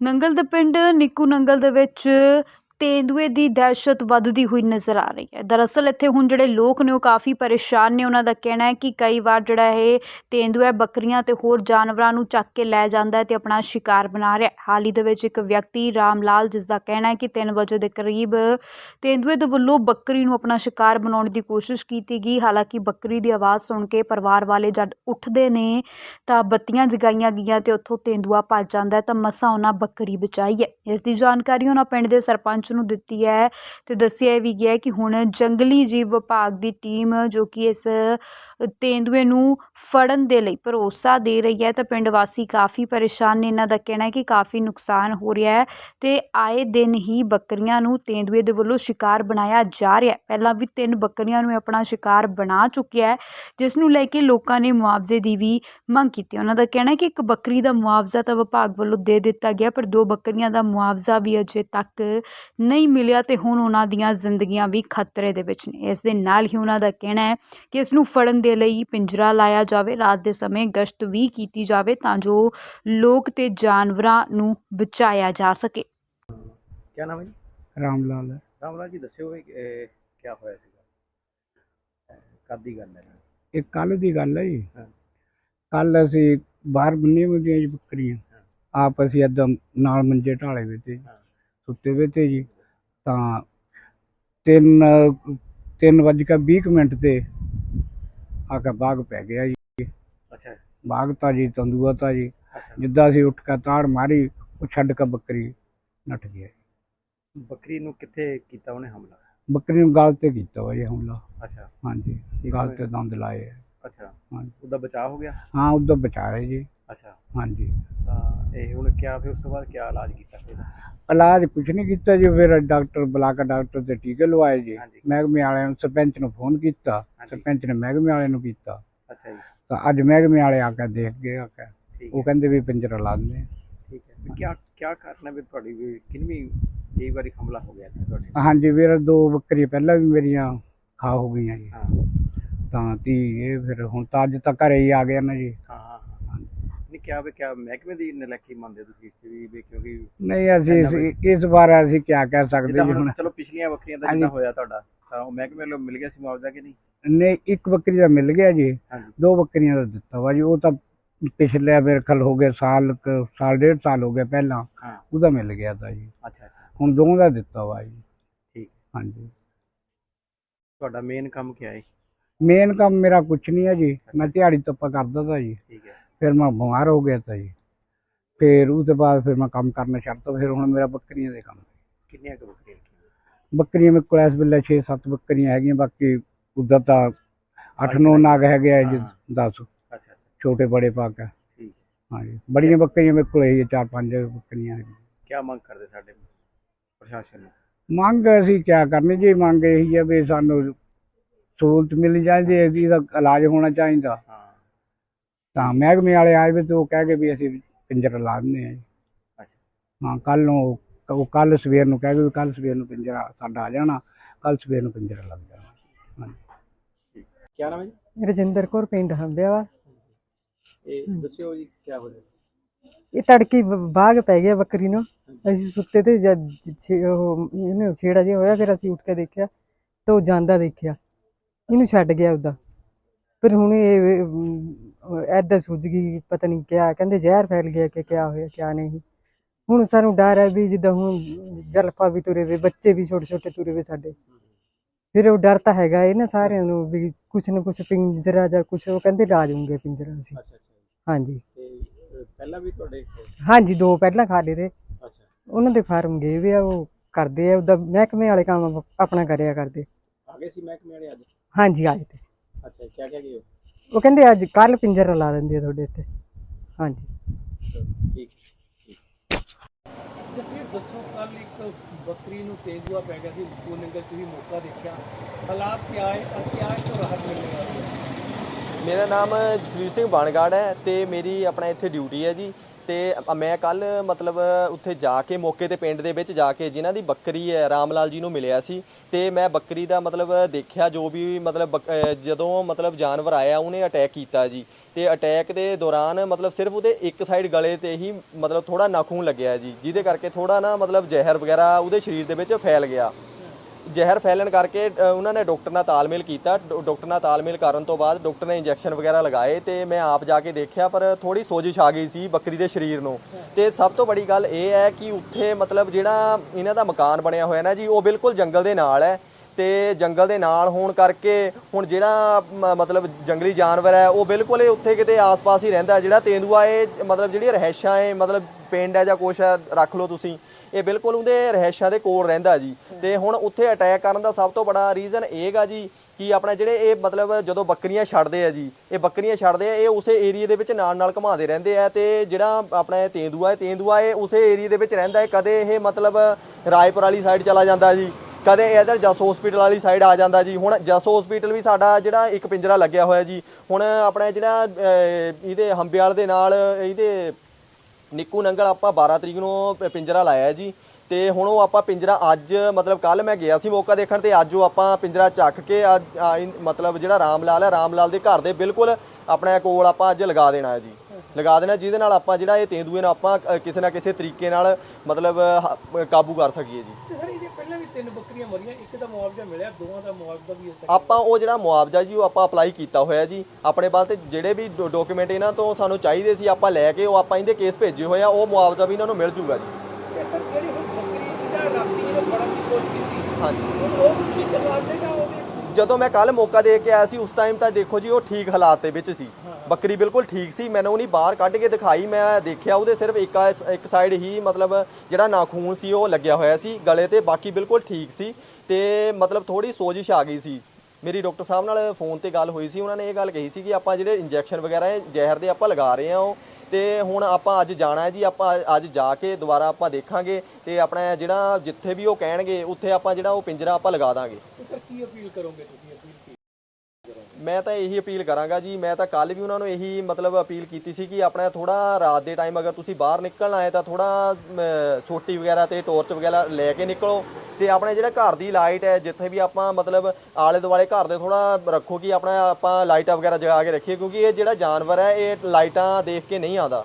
ਨੰਗਲ ਦੇ ਪਿੰਡ ਨਿੱਕੂ ਨੰਗਲ ਦੇ ਵਿੱਚ ਤੇਂਦੂਏ ਦੀ ਦਹਿਸ਼ਤ ਵੱਧਦੀ ਹੋਈ ਨਜ਼ਰ ਆ ਰਹੀ ਹੈ। ਦਰਅਸਲ ਇੱਥੇ ਹੁਣ ਜਿਹੜੇ ਲੋਕ ਨੇ ਉਹ ਕਾਫੀ ਪਰੇਸ਼ਾਨ ਨੇ। ਉਹਨਾਂ ਦਾ ਕਹਿਣਾ ਹੈ ਕਿ ਕਈ ਵਾਰ ਜਿਹੜਾ ਇਹ ਤੇਂਦੂਆ ਬੱਕਰੀਆਂ ਤੇ ਹੋਰ ਜਾਨਵਰਾਂ ਨੂੰ ਚੱਕ ਕੇ ਲੈ ਜਾਂਦਾ ਹੈ ਤੇ ਆਪਣਾ ਸ਼ਿਕਾਰ ਬਣਾ ਰਿਹਾ ਹਾਲ ਹੀ ਦੇ ਵਿੱਚ ਇੱਕ ਵਿਅਕਤੀ ਰਾਮ ਲਾਲ, ਜਿਸ ਦਾ ਕਹਿਣਾ ਹੈ ਕਿ 3 ਵਜੇ ਦੇ ਕਰੀਬ ਤੇਂਦੂਏ ਦੇ ਵੱਲੋਂ ਬੱਕਰੀ ਨੂੰ ਆਪਣਾ ਸ਼ਿਕਾਰ ਬਣਾਉਣ ਦੀ ਕੋਸ਼ਿਸ਼ ਕੀਤੀ ਗਈ। ਹਾਲਾਂਕਿ ਬੱਕਰੀ ਦੀ ਆਵਾਜ਼ ਸੁਣ ਕੇ ਪਰਿਵਾਰ ਵਾਲੇ ਜਦ ਉੱਠਦੇ ਨੇ ਤਾਂ ਬੱਤੀਆਂ ਜਗਾਈਆਂ ਗਈਆਂ ਤੇ ਉੱਥੋਂ ਤੇਂਦੂਆ ਭੱਜ ਜਾਂਦਾ ਤਾਂ ਮਸਾਂ ਉਹਨਾਂ ਬੱਕਰੀ ਬਚਾਈ ਹੈ। ਇਸ ਦੀ ਜਾਣਕਾਰੀ ਉਹਨਾਂ ਪਿੰਡ ਦੇ ਸਰਪੰਚ ਨੂੰ ਦਿੱਤੀ ਹੈ ਤੇ ਦੱਸਿਆ ਵੀ ਗਿਆ ਕਿ ਹੁਣ ਜੰਗਲੀ ਜੀਵ ਵਿਭਾਗ ਦੀ ਟੀਮ ਜੋ ਕਿ ਇਸ ਤੇਂਦੂਏ ਨੂੰ ਫੜਨ ਦੇ ਲਈ ਭਰੋਸਾ ਦੇ ਰਹੀ ਹੈ ਤਾਂ ਪਿੰਡ ਵਾਸੀ ਕਾਫੀ ਪਰੇਸ਼ਾਨ ਨੇ। ਇਹਨਾਂ ਦਾ ਕਹਿਣਾ ਹੈ ਕਿ ਕਾਫੀ ਨੁਕਸਾਨ ਹੋ ਰਿਹਾ ਹੈ ਤੇ ਆਏ ਦਿਨ ਹੀ ਬੱਕਰੀਆਂ ਨੂੰ ਤੇਂਦੂਏ ਦੇ ਵੱਲੋਂ ਸ਼ਿਕਾਰ ਬਣਾਇਆ ਜਾ ਰਿਹਾ ਹੈ। ਪਹਿਲਾਂ ਵੀ ਤਿੰਨ ਬੱਕਰੀਆਂ ਨੂੰ ਆਪਣਾ ਸ਼ਿਕਾਰ ਬਣਾ ਚੁੱਕਿਆ ਹੈ, ਜਿਸ ਨੂੰ ਲੈ ਕੇ ਲੋਕਾਂ ਨੇ ਮੁਆਵਜ਼ੇ ਦੀ ਵੀ ਮੰਗ ਕੀਤੀ ਉਹਨਾਂ ਦਾ ਕਹਿਣਾ ਹੈ ਕਿ ਇੱਕ ਬੱਕਰੀ ਦਾ ਮੁਆਵਜ਼ਾ ਤਾਂ ਵਿਭਾਗ ਵੱਲੋਂ ਦੇ ਦਿੱਤਾ ਗਿਆ, ਪਰ ਦੋ ਬੱਕਰੀਆਂ ਦਾ ਮੁਆਵਜ਼ਾ ਵੀ ਅਜੇ ਤੱਕ ਨਹੀਂ ਮਿਲਿਆ ਤੇ ਹੁਣ ਉਹਨਾਂ ਦੀਆਂ ਜ਼ਿੰਦਗੀਆਂ ਵੀ ਖਤਰੇ ਦੇ ਵਿੱਚ ਨੇ ਇਸ ਦੇ ਨਾਲ ਹੀ ਉਹਨਾਂ ਦਾ ਕਹਿਣਾ ਹੈ ਕਿ ਇਸ ਨੂੰ ਫੜਨ ਦੇ ਲਈ ਪਿੰਜਰਾ ਲਾਇਆ ਜਾਵੇ ਰਾਤ ਦੇ ਸਮੇਂ ਗਸ਼ਤ ਵੀ ਕੀਤੀ ਜਾਵੇ ਤਾਂ ਜੋ ਲੋਕ ਤੇ ਜਾਨਵਰਾਂ ਨੂੰ ਬਚਾਇਆ ਜਾ ਸਕੇ ਕਿਆ ਨਾਮ ਹੈ ਜੀ ਰਾਮ ਲਾਲ ਹੈ। ਰਾਮਰਾਜ ਜੀ ਦੱਸਿਓ ਵੀ ਇਹ ਕਿਆ ਹੋਇਆ ਸੀਗਾ ਕਦ ਦੀ ਗੱਲ ਹੈ ਇਹ ਕੱਲ ਦੀ ਗੱਲ ਹੈ ਜੀ। ਕੱਲ ਅਸੀਂ ਬਾਹਰ ਬੰਨੇ ਹੁੰਦੀਆਂ ਜੀ ਬੱਕਰੀਆਂ। ਆਪ ਅਸੀਂ ਨਾਲ ਮੰਜੇ ਢਾਲੇ ਵੇ ਤੇ ਹਾਂ। ਸੁੱਤੇ ਵੇ ਤੇ ਜੀ ਤਾਂ ਤਿੰਨ ਤਿੰਨ ਵੱਜ ਕੇ 20 ਕੁ ਮਿੰਟ ਤੇ ਆ ਕੇ ਬਾਗ ਪੈ ਗਿਆ ਜੀ। ਅੱਛਾ। ਬਾਗ ਤਾਂ ਜੀ ਤੰਦੂਆ ਤਾਂ ਜੀ। ਜਿੱਦਾਂ ਅਸੀਂ ਉੱਠ ਕੇ ਤਾੜ ਮਾਰੀ ਉਹ ਛੱਡ ਕੇ ਬੱਕਰੀ ਨੱਠ ਗਿਆ ਬੱਕਰੀ ਨੂੰ ਕਿੱਥੇ ਕੀਤਾ ਉਹਨੇ ਹਮਲਾ? ਬੱਕਰੀ ਨੂੰ ਗਲ ਤੇ ਕੀਤਾ ਵਾ ਜੀ ਹਮਲਾ। ਅੱਛਾ। ਹਾਂਜੀ ਗਲ। ਤੇ ਦੰਦ ਲਾਏ। ਅੱਛਾ। ਹਾਂਜੀ। ਉਹਦਾ ਬਚਾਅ ਹੋ ਗਿਆ? ਹਾਂ ਉਦੋਂ ਬਚਾਇਆ ਜੀ। ਅੱਛਾ। ਹਾਂਜੀ। ਤਾਂ ਇਹ ਹੁਣ ਕਿਆ ਫਿਰ ਉਸ ਤੋਂ ਬਾਅਦ ਕਿਆ ਇਲਾਜ ਕੀਤਾ ਫਿਰ? ਇਲਾਜ ਕੁਛ ਨਹੀਂ ਕੀਤਾ ਜੀ ਫਿਰ ਡਾਕਟਰ ਬੁਲਾ ਕੇ ਡਾਕਟਰ ਤੇ ਟੀਕੇ ਲਵਾਏ ਜੀ। ਹਾਂਜੀ। ਮਹਿਕਮੇ ਵਾਲਿਆਂ ਨੂੰ ਸਰਪੰਚ ਨੂੰ ਫੋਨ ਕੀਤਾ। ਹਾਂਜੀ। ਸਰਪੰਚ ਨੇ ਮਹਿਕਮੇ ਵਾਲਿਆਂ ਨੂੰ ਕੀਤਾ। ਅੱਛਾ ਜੀ। ਤਾਂ ਅੱਜ ਮਹਿਕਮੇ ਵਾਲੇ ਆ ਕੇ ਦੇਖ ਗਏ ਆ ਕੇ। ਠੀਕ ਉਹ ਹੈ। ਕਹਿੰਦੇ ਵੀ ਪਿੰਜਰਾ ਲਾ ਦਿੰਦੇ ਆ। ਠੀਕ ਹੈ। ਵੀ ਕਿਆ ਕਿਆ ਕਾਰਨ ਵੀ ਤੁਹਾਡੀ ਵੀ ਕਿੰਨੀ ਕਈ ਵਾਰੀ ਹਮਲਾ ਹੋ ਗਿਆ ਇੱਥੇ ਤੁਹਾਡੇ ਹਾਂਜੀ ਵੀਰ ਦੋ ਬੱਕਰੀ ਪਹਿਲਾਂ ਵੀ ਮੇਰੀਆਂ ਖਾ ਹੋ ਗਈਆਂ ਜੀ। ਹਾਂ। ਤਾਂ ਤੀ ਇਹ ਫਿਰ ਹੁਣ ਤਾਂ ਅੱਜ ਤੱਕ ਘਰੇ ਹੀ ਆ ਗਿਆ ਨਾ ਜੀ। ਹਾਂ ਹਾਂ ਹਾਂ। ਨਹੀਂ ਕਿਆ ਵੀ ਕਿਆ ਮਹਿਕਮੇ ਦੀ ਨਲੈਕੀ ਮੰਨਦੇ ਤੁਸੀਂ ਇਸ 'ਚ ਵੀ ਵੀ ਕਿਉਂਕਿ ਨਹੀਂ ਅਸੀਂ ਇਸ- ਇਸ ਵਾਰ ਅਸੀਂ ਕੀ ਕਹਿ ਸਕਦੇ ਜਿੱਦਾਂ ਜੀ ਹੁਣ ਹੁਣ। ਚਲੋ ਪਿਛਲੀਆਂ ਵੱਖਰੀਆਂ ਦਾ ਹਾਂਜੀ। ਜਿੱਦਾਂ ਹੋਇਆ ਤੁਹਾਡਾ ਤਾਂ ਉਹ ਮਹਿਕਮੇ ਵੱਲੋਂ ਮਿਲ ਗਿਆ ਸੀ ਮੁਆਵਜ਼ਾ ਕਿ ਨਹੀਂ? ਨਹੀਂ ਇੱਕ ਬੱਕਰੀ ਦਾ ਮਿਲ ਗਿਆ ਜੀ। ਹਾਂਜੀ। ਦੋ ਬੱਕਰੀਆਂ ਦਾ ਦਿੱਤਾ ਵਾ ਜੀ ਉਹ ਤਾਂ ਪਿਛਲੇ ਮੇਰੇ ਖਲ ਹੋ ਗਏ ਸਾਲ ਕੁ- ਸਾਲ ਡੇਢ ਸਾਲ ਹੋ ਗਿਆ ਪਹਿਲਾਂ ਹਾਂ। ਉਹਦਾ ਮਿਲ ਗਿਆ ਤਾਂ ਜੀ। ਅੱਛਾ ਅੱਛਾ। ਹੁਣ ਦੋਵਾਂ ਦਾ ਦਿੱਤਾ ਵਾ ਜੀ। ਠੀਕ। ਹਾਂਜੀ। ਤੁਹਾਡਾ ਮੇਨ ਕੰਮ ਕੀ ਹੈ? ਮੇਨ ਕੰਮ ਮੇਰਾ ਕੁਛ ਨਹੀਂ ਹੈ ਜੀ। ਮੈਂ ਦਿਹਾੜੀ ਤੱਪਾ ਕਰਦਾ ਤਾ ਜੀ। ਠੀਕ ਹੈ। ਫਿਰ ਮੈਂ ਬਿਮਾਰ ਹੋ ਗਿਆ ਤਾ ਜੀ। ਫਿਰ ਉਹ ਤੋਂ ਬਾਅਦ ਫਿਰ ਮੈਂ ਕੰਮ ਕਰਨਾ ਛੱਡਤਾ ਫਿਰ ਹੁਣ ਮੇਰਾ ਬੱਕਰੀਆਂ ਦੇ ਕੰਮ। ਕਿੰਨੀਆਂ ਕੁ ਬੱਕਰੀਆਂ ਬੱਕਰੀਆਂ ਮੇਰੇ ਕੋਲ ਇਸ ਵੇਲੇ 6-7 ਬੱਕਰੀਆਂ ਹੈਗੀਆਂ। ਬਾਕੀ ਉਦਾਂ ਤਾਂ 8-9 ਨਾਗ ਹੈਗੇ ਆ ਜੀ ਹਾਂ। 10 ਅੱਛਾ ਅੱਛਾ। ਛੋਟੇ ਬੜੇ ਪਾ ਕੇ। ਠੀਕ ਹੈ। ਹਾਂਜੀ ਬੜੀਆਂ ਬੱਕਰੀਆਂ ਮੇਰੇ ਕੋਲ ਇਹ ਚਾਰ ਪੰਜ ਬੱਕਰੀਆਂ ਹੈਗੀਆਂ। ਕੀ ਮੰਗ ਕਰਦੇ ਸਾਡੇ ਪ੍ਰਸ਼ਾਸਨ ਨੂੰ? ਮੰਗ ਅਸੀਂ ਕਿਆ ਕਰਨੀ ਜੀ? ਮੰਗ ਇਹੀ ਹੈ ਵੀ ਸਾਨੂੰ ਸਹੂਲਤ ਮਿਲ ਜਾਂਦੀ ਹੈ ਵੀ ਇਹਦਾ ਇਲਾਜ ਹੋਣਾ ਚਾਹੀਦਾ। ਹਾਂ। ਤਾਂ ਮਹਿਕਮੇ ਵਾਲੇ ਆਏ ਵੀ ਤੇ ਉਹ ਕਹਿ ਗਏ ਵੀ ਅਸੀਂ ਪਿੰਜਰਾ ਲਾ ਦਿੰਦੇ ਹਾਂ ਜੀ। ਅੱਛਾ। ਹਾਂ ਕੱਲ ਨੂੰ ਉਹ- ਕੱਲ ਸਵੇਰ ਨੂੰ ਕਹਿ ਗਏ ਵੀ ਕੱਲ ਸਵੇਰ ਨੂੰ ਪਿੰਜਰਾ ਸਾਡਾ ਆ ਜਾਣਾ ਕੱਲ ਸਵੇਰ ਨੂੰ ਪਿੰਜਰਾ ਲੱਗ ਜਾਣਾ। ਹਾਂਜੀ। ਕੀ ਨਾਮ ਹੈ ਜੀ? ਰਜਿੰਦਰ ਕੌਰ ਪਿੰਡ ਹੰਬਿਆ ਵਾ ਇਹ ਦੱਸਿਓ ਜੀ ਕੀ ਹੋਇਆ ਇਹ ਤੜਕੀ ਬਾਗ ਪੈ ਗਿਆ ਬੱਕਰੀ ਨੂੰ। ਅਸੀਂ ਸੁੱਤੇ ਤੇ ਜਦ ਉਹ ਇਹਨੇ ਛੇੜਾ ਜਿਹਾ ਹੋਇਆ ਫਿਰ ਅਸੀਂ ਉੱਠ ਕੇ ਦੇਖਿਆ ਤਾਂ ਉਹ ਜਾਂਦਾ ਦੇਖਿਆ। ਇਹਨੂੰ ਛੱਡ ਗਿਆ ਉਹਦਾ। ਫਿਰ ਹੁਣ ਇਹ ਐਦਾਂ ਸੁੱਜ ਗਈ ਪਤਾ ਨਹੀਂ ਕਿਆ। ਕਹਿੰਦੇ ਜ਼ਹਿਰ ਫੈਲ ਗਿਆ ਕਿ ਕਿਆ ਹੋਇਆ ਕਿਆ ਨਹੀਂ। ਹੁਣ ਸਾਨੂੰ ਡਰ ਹੈ ਵੀ ਜਿੱਦਾਂ ਹੁਣ ਜਲਫਾ ਵੀ ਤੁਰੇ ਵੇ ਬੱਚੇ ਵੀ ਛੋਟੇ ਛੋਟੇ ਤੁਰੇ ਵੇ ਸਾਡੇ। ਫਿਰ ਉਹ ਡਰ ਤਾਂ ਹੈਗਾ ਇਹ ਨਾ ਸਾਰਿਆਂ ਨੂੰ ਵੀ ਕੁਛ ਨਾ ਕੁਛ ਪਿੰਜਰਾ ਜਾਂ ਕੁਛ ਉਹ ਕਹਿੰਦੇ ਲਾ ਜੂਗੇ ਪਿੰਜਰਾ ਅਸੀਂ। ਅੱਛਾ ਅੱਛਾ। ਹਾਂਜੀ। ਪਹਿਲਾਂ ਵੀ ਤੁਹਾਡੇ ਹਾਂਜੀ ਦੋ ਪਹਿਲਾਂ ਖਾ ਲਏ ਤੇ ਅੱਛਾ। ਉਹਨਾਂ ਦੇ ਫਾਰਮ ਗਏ ਵੀ ਆ ਉਹ ਕਰਦੇ ਆ ਉਹਦਾ ਮਹਿਕਮੇ ਵਾਲੇ ਕੰਮ ਆਪਣਾ ਕਰਿਆ ਕਰਦੇ। ਆ ਗਏ ਸੀ ਮਹਿਕਮੇ ਵਾਲੇ ਅੱਜ? ਹਾਂਜੀ ਆਏ ਤੇ। ਅੱਛਾ ਕਿਆ ਗਏ ਉਹ ਕਹਿੰਦੇ ਅੱਜ ਕੱਲ ਪਿੰਜਰਾ ਲਾ ਦਿੰਦੇ ਆ ਤੁਹਾਡੇ ਇੱਥੇ। ਹਾਂਜੀ। ਠੀਕ ਦੱਸੋ ਕੱਲ ਇੱਕ ਬੱਕਰੀ ਨੂੰ ਤੇਜ਼ੂਆ ਪੈ ਗਿਆ ਸੀ ਗੋਨੰਗਲ ਚ ਵੀ ਮੌਕਾ ਦੇਖਿਆ। ਹਾਲਾਤ ਕੀ ਆਏ ਔਰ ਕਿਆ ਇਸ ਤੋਂ ਰਾਹਤ ਮਿਲਣ ਵਾਲੀ ਹੈ? ਮੇਰਾ ਨਾਮ ਜਸਵੀਰ ਸਿੰਘ ਬਾਣਗੜ ਹੈ ਤੇ ਮੇਰੀ ਆਪਣਾ ਇੱਥੇ ਡਿਊਟੀ ਹੈ ਜੀ। ਤੇ ਮੈਂ ਕੱਲ ਮਤਲਬ ਉੱਥੇ ਜਾ ਕੇ ਮੌਕੇ ਤੇ ਪਿੰਡ ਦੇ ਵਿੱਚ ਜਾ ਕੇ ਜਿਨ੍ਹਾਂ ਦੀ ਬੱਕਰੀ ਹੈ ਰਾਮਲਾਲ ਜੀ ਨੂੰ ਮਿਲਿਆ ਸੀ ਤੇ ਮੈਂ ਬੱਕਰੀ ਦਾ ਮਤਲਬ ਦੇਖਿਆ ਜੋ ਵੀ ਮਤਲਬ ਬੱਕ- ਜਦੋਂ ਮਤਲਬ ਜਾਨਵਰ ਆਇਆ ਉਹਨੇ ਅਟੈਕ ਕੀਤਾ ਜੀ ਤੇ ਅਟੈਕ ਦੇ ਦੌਰਾਨ ਮਤਲਬ ਸਿਰਫ ਉਹਦੇ ਇੱਕ ਸਾਈਡ ਗਲੇ ਤੇ ਹੀ ਮਤਲਬ ਥੋੜਾ ਨਾਖੂਨ ਲੱਗਿਆ ਜੀ, ਜਿਹਦੇ ਕਰਕੇ ਥੋੜਾ ਨਾ ਮਤਲਬ ਜ਼ਹਿਰ ਵਗੈਰਾ ਉਹਦੇ ਸਰੀਰ ਦੇ ਵਿੱਚ ਫੈਲ ਗਿਆ। ਜ਼ਹਿਰ ਫੈਲਣ ਕਰਕੇ ਉਹਨਾਂ ਨੇ ਡਾਕਟਰ ਨਾਲ ਤਾਲਮੇਲ ਕੀਤਾ। ਡ- ਡਾਕਟਰ ਨਾਲ ਤਾਲਮੇਲ ਕਰਨ ਤੋਂ ਬਾਅਦ ਡਾਕਟਰ ਨੇ ਇੰਜੈਕਸ਼ਨ ਵਗੈਰਾ ਲਗਾਏ ਤੇ ਮੈਂ ਆਪ ਜਾ ਕੇ ਦੇਖਿਆ, ਪਰ ਥੋੜੀ ਸੋਜਿਸ਼ ਆ ਗਈ ਸੀ ਬੱਕਰੀ ਦੇ ਸਰੀਰ ਨੂੰ। ਤੇ ਸਭ ਤੋਂ ਬੜੀ ਗੱਲ ਇਹ ਹੈ ਕਿ ਉੱਥੇ ਮਤਲਬ ਜਿਹੜਾ ਇਹਨਾਂ ਦਾ ਮਕਾਨ ਬਣਿਆ ਹੋਇਆ ਨਾ ਜੀ, ਉਹ ਬਿਲਕੁਲ ਜੰਗਲ ਦੇ ਨਾਲ ਹੈ। ਤੇ ਜੰਗਲ ਦੇ ਨਾਲ ਹੋਣ ਕਰਕੇ ਹੁਣ ਜਿਹੜਾ ਮ- ਮਤਲਬ ਜੰਗਲੀ ਜਾਨਵਰ ਹੈ, ਉਹ ਬਿਲਕੁਲ ਇਹ ਉੱਥੇ ਕਿਤੇ ਆਸ-ਪਾਸ ਹੀ ਰਹਿੰਦਾ ਜਿਹੜਾ ਤੇਂਦੂਆ, ਇਹ ਮਤਲਬ ਜਿਹੜੀਆਂ ਰਹਿਸ਼ਾਂ ਹੈ ਮਤਲਬ ਪਿੰਡ ਹੈ ਜਾਂ ਕੁਛ ਹੈ, ਰੱਖ ਲਓ ਤੁਸੀਂ, ਇਹ ਬਿਲਕੁਲ ਉਹਦੇ ਰਹਿਸ਼ਾਂ ਦੇ ਕੋਲ ਰਹਿੰਦਾ ਜੀ। ਤੇ ਹੁਣ ਉੱਥੇ ਅਟੈਕ ਕਰਨ ਦਾ ਸਭ ਤੋਂ ਬੜਾ ਰੀਜ਼ਨ ਇਹਗਾ ਜੀ ਕਿ ਆਪਣਾ ਜਿਹੜੇ ਇਹ ਮਤਲਬ ਜਦੋਂ ਬੱਕਰੀਆਂ ਛੱਡਦੇ ਆ ਜੀ, ਇਹ ਬੱਕਰੀਆਂ ਛੱਡਦੇ ਆ, ਇਹ ਉਸੇ ਏਰੀਆ ਦੇ ਵਿੱਚ ਨਾਲ ਨਾਲ ਘੁਮਾਉਂਦੇ ਰਹਿੰਦੇ ਆ ਤੇ ਜਿਹੜਾ ਆਪਣਾ ਇਹ ਤੇਂਦੂਆ ਹੈ, ਤੇਂਦੂਆ ਇਹ ਉਸੇ ਏਰੀਆ ਦੇ ਵਿੱਚ ਰਹਿੰਦਾ ਹੈ, ਕਦੇ ਇਹ ਮਤਲਬ ਰਾਏਪੁਰ ਵਾਲੀ ਸਾਈਡ ਚਲਾ ਜਾਂਦਾ ਜੀ। ਕਦੇ ਇਧਰ ਜਸ ਹਸਪੀਟਲ ਵਾਲੀ ਸਾਈਡ ਆ ਜਾਂਦਾ ਜੀ। ਹੁਣ ਜਸ ਹਸਪੀਟਲ ਵੀ ਸਾਡਾ ਜਿਹੜਾ ਇੱਕ ਪਿੰਜਰਾ ਲੱਗਿਆ ਹੋਇਆ ਜੀ। ਹੁਣ ਆਪਣਾ ਜਿਹੜਾ ਇਹਦੇ ਹੰਬਿਆਲ ਦੇ ਨਾਲ ਇਹਦੇ ਨਿੱਕੂ ਨੰਗਲ ਆਪਾਂ 12 ਤਰੀਕ ਨੂੰ ਪਿੰਜਰਾ ਲਾਇਆ ਜੀ। ਤੇ ਹੁਣ ਉਹ ਆਪਾਂ ਪਿੰਜਰਾ ਅੱਜ, ਮਤਲਬ ਕੱਲ ਮੈਂ ਗਿਆ ਸੀ ਮੌਕਾ ਦੇਖਣ ਤੇ ਅੱਜ ਉਹ ਆਪਾਂ ਪਿੰਜਰਾ ਚੱਕ ਕੇ ਅੱਜ, ਆ ਮਤਲਬ ਜਿਹੜਾ ਰਾਮ ਲਾਲ ਹੈ ਰਾਮ ਲਾਲ ਦੇ ਘਰ ਦੇ ਬਿਲਕੁਲ ਆਪਣੇ ਕੋਲ ਆਪਾਂ ਅੱਜ ਲਗਾ ਦੇਣਾ ਹੈ ਜੀ। ਲਗਾ ਦੇਣਾ ਜਿਹਦੇ ਨਾਲ ਆਪਾਂ ਜਿਹੜਾ ਇਹ ਤੇਂਦੂਏ ਨੂੰ ਆਪਾਂ ਅ, ਕਿਸੇ ਨਾ ਕਿਸੇ ਤਰੀਕੇ ਨਾਲ ਮਤਲਬ ਹ- ਕਾਬੂ ਕਰ ਸਕੀਏ ਜੀ। ਤੇ ਸਰ ਇਹਦੇ ਪਹਿਲਾਂ ਵੀ ਤਿੰਨ ਬੱਕਰੀਆਂ ਮਰੀਆਂ ਇੱਕ ਦਾ ਮੁਆਵਜ਼ਾ ਮਿਲਿਆ ਦੋਵਾਂ ਦਾ ਮੁਆਵਜ਼ਾ ਵੀ ਇਸ ਤੱਕ ਆਪਾਂ ਉਹ ਜਿਹੜਾ ਮੁਆਵਜ਼ਾ ਜੀ ਉਹ ਆਪਾਂ ਅਪਲਾਈ ਕੀਤਾ ਹੋਇਆ ਜੀ। ਆਪਣੇ ਵੱਲ ਤੇ ਜਿਹੜੇ ਵੀ ਡਾਕੂਮੈਂਟ ਇਹਨਾਂ ਤੋਂ ਸਾਨੂੰ ਚਾਹੀਦੇ ਸੀ ਆਪਾਂ ਲੈ ਕੇ ਉਹ ਆਪਾਂ ਇਹਦੇ ਕੇਸ ਭੇਜੇ ਹੋਏ ਆ ਉਹ ਮੁਆਵਜ਼ਾ ਵੀ ਇਹਨਾਂ ਨੂੰ ਮਿਲ ਜੂਗਾ ਜੀ। ਤੇ ਸਰ ਜਿਹੜੀ ਹੁਣ ਬੱਕਰੀ ਜਿਹੜਾ ਰਾਤੀ ਜਦੋਂ ਫੜਨ ਦੀ ਕੋਸ਼ਿਸ਼ ਕੀਤੀ ਹਾਂਜੀ। ਉਹ ਵੀ ਉਹਦੇ ਜਦੋਂ ਮੈਂ ਕੱਲ ਮੌਕਾ ਦੇ ਕੇ ਆਇਆ ਸੀ ਉਸ ਟਾਈਮ ਤਾਂ ਦੇਖੋ ਜੀ ਉਹ ਠੀਕ ਹਾਲਾਤ ਦੇ ਵਿੱਚ ਸੀ। ਬੱਕਰੀ ਬਿਲਕੁਲ ਠੀਕ ਸੀ ਮੈਨੂੰ ਉਹਨੀ ਬਾਹਰ ਕੱਢ ਕੇ ਦਿਖਾਈ ਮੈਂ ਦੇਖਿਆ ਉਹਦੇ ਸਿਰਫ ਇੱਕ ਇੱਕ ਸਾਈਡ ਹੀ ਮਤਲਬ ਜਿਹੜਾ ਨਾਖੂਨ ਸੀ ਉਹ ਲੱਗਿਆ ਹੋਇਆ ਸੀ ਗਲੇ ਤੇ ਬਾਕੀ ਬਿਲਕੁਲ ਠੀਕ ਸੀ ਤੇ ਮਤਲਬ ਥੋੜੀ ਸੋਜਿਸ਼ ਆ ਗਈ ਸੀ। ਮੇਰੀ ਡਾਕਟਰ ਸਾਹਿਬ ਨਾਲ ਫੋਨ ਤੇ ਗੱਲ ਹੋਈ ਸੀ ਉਹਨਾਂ ਨੇ ਇਹ ਗੱਲ ਕਹੀ ਸੀ ਕਿ ਆਪਾਂ ਜਿਹੜੇ ਇੰਜੈਕਸ਼ਨ ਵਗੈਰਾ ਜ਼ਹਿਰ ਦੇ ਆਪਾਂ ਲਗਾ ਰਹੇ ਆ ਉਹ। ਤੇ ਹੁਣ ਆਪਾਂ ਅੱਜ ਜਾਣਾ ਹੈ ਜੀ ਆਪਾਂ ਅੱਜ ਜਾ ਕੇ ਦੁਬਾਰਾ ਆਪਾਂ ਦੇਖਾਂਗੇ ਤੇ ਆਪਣਾ ਜਿਹੜਾ ਜਿੱਥੇ ਵੀ ਉਹ ਕਹਿਣਗੇ ਉੱਥੇ ਆਪਾਂ ਜਿਹੜਾ ਉਹ ਪਿੰਜਰਾ ਆਪਾਂ ਲਗਾ ਦਾਂਗੇ। ਕੀ ਅਪੀਲ ਕਰੋਗੇ ਤੁਸੀਂ ਅਪੀਲ ਕੀ ਮੈਂ ਤਾਂ ਇਹੀ ਅਪੀਲ ਕਰਾਂਗਾ ਜੀ, ਮੈਂ ਤਾਂ ਕੱਲ ਵੀ ਉਹਨਾਂ ਨੂੰ ਇਹੀ ਮਤਲਬ ਅਪੀਲ ਕੀਤੀ ਸੀ ਕਿ ਆਪਣਾ ਥੋੜਾ ਰਾਤ ਦੇ ਟਾਈਮ ਅਗਰ ਤੁਸੀਂ ਬਾਹਰ ਨਿਕਲਣਾ ਹੈ ਤਾਂ ਥੋੜਾ ਸੋਟੀ ਵਗੈਰਾ ਤੇ ਟੋਰਚ ਵਗੈਰਾ ਲੈ ਕੇ ਨਿਕਲੋ ਤੇ ਆਪਣੇ ਜਿਹੜਾ ਘਰ ਦੀ ਲਾਈਟ ਹੈ, ਜਿੱਥੇ ਵੀ ਆਪਾਂ ਮਤਲਬ ਆਲੇ ਦੁਆਲੇ ਘਰ ਦੇ ਥੋੜਾ ਰੱਖੋ ਕਿ ਆਪਣਾ ਆਪਾਂ ਲਾਈਟਾਂ ਵਗੈਰਾ ਜਗਾ ਕੇ ਰੱਖੀਏ ਕਿਉਂਕਿ ਇਹ ਜਿਹੜਾ ਜਾਨਵਰ ਹੈ, ਇਹ ਲਾਈਟਾਂ ਦੇਖ ਕੇ ਨਹੀਂ ਆਉਂਦਾ।